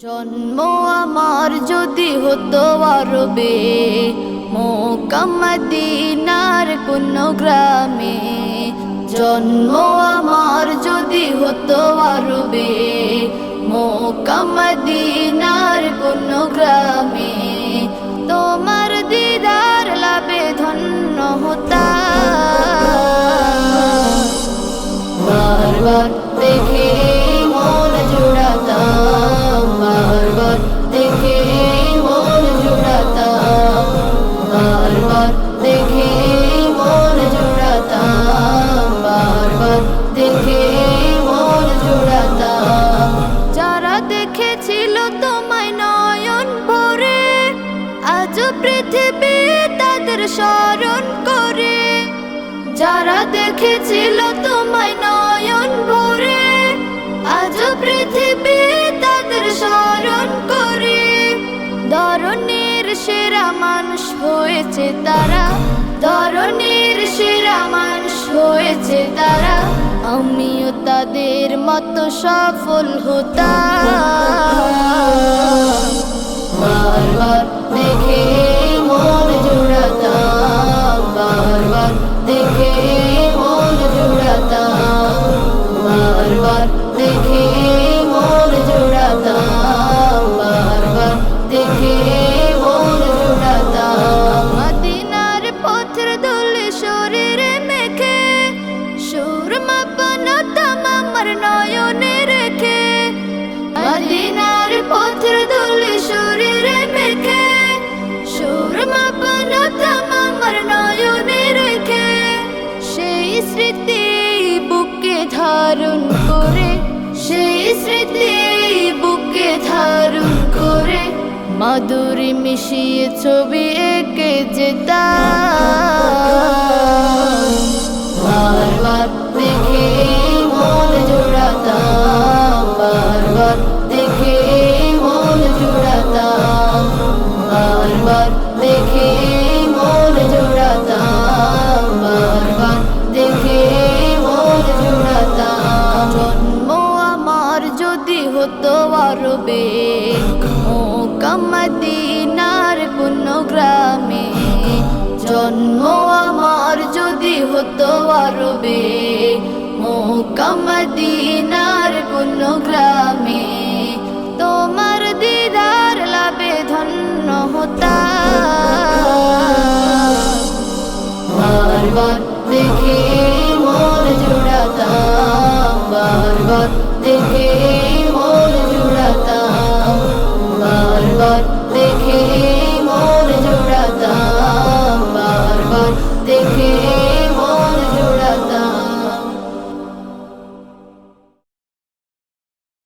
জন্ম আমার যদি হতো আরবে মোকামদিনার কোন গ্রামে জন্ম আমার যদি হতো আরবে মোকাম্মদিনার দেখে মন জুড়াতাম যারা দেখেছিল তোমায় নয়ন ভরে আজ পৃথিবী তাদের স্মরণ করে। যারা দেখেছিল তোমায় নয়ন ভরে হয়েছে তারা ধরনের সেরা মানুষ হয়েছে তারা। আমিও তাদের মতো সফল হতাম। বারবার দেখে মন জুড়াতাম, বারবার দেখে মন জুড়াতাম, বারবার দেখে মন স্মৃতি বুকে ধারণ করে, সেই স্মৃতি বুকে ধারণ করে মাধুরী মিশিয়ে ছবি এঁকে বারবার দেখে মন জোড়াতাম, বারবার দেখে মন জোড়াতাম, বারবার দেখে মন জোড়াতাম। কামাদিনার কোন গ্রামে জন্ম আমার যদি হতো আরবে মোকামদিনার কোন গ্রামে তোমার দিদার লাভে ধন্য হতাম। বারবার দেখে মন জোড়াতাম, বারবার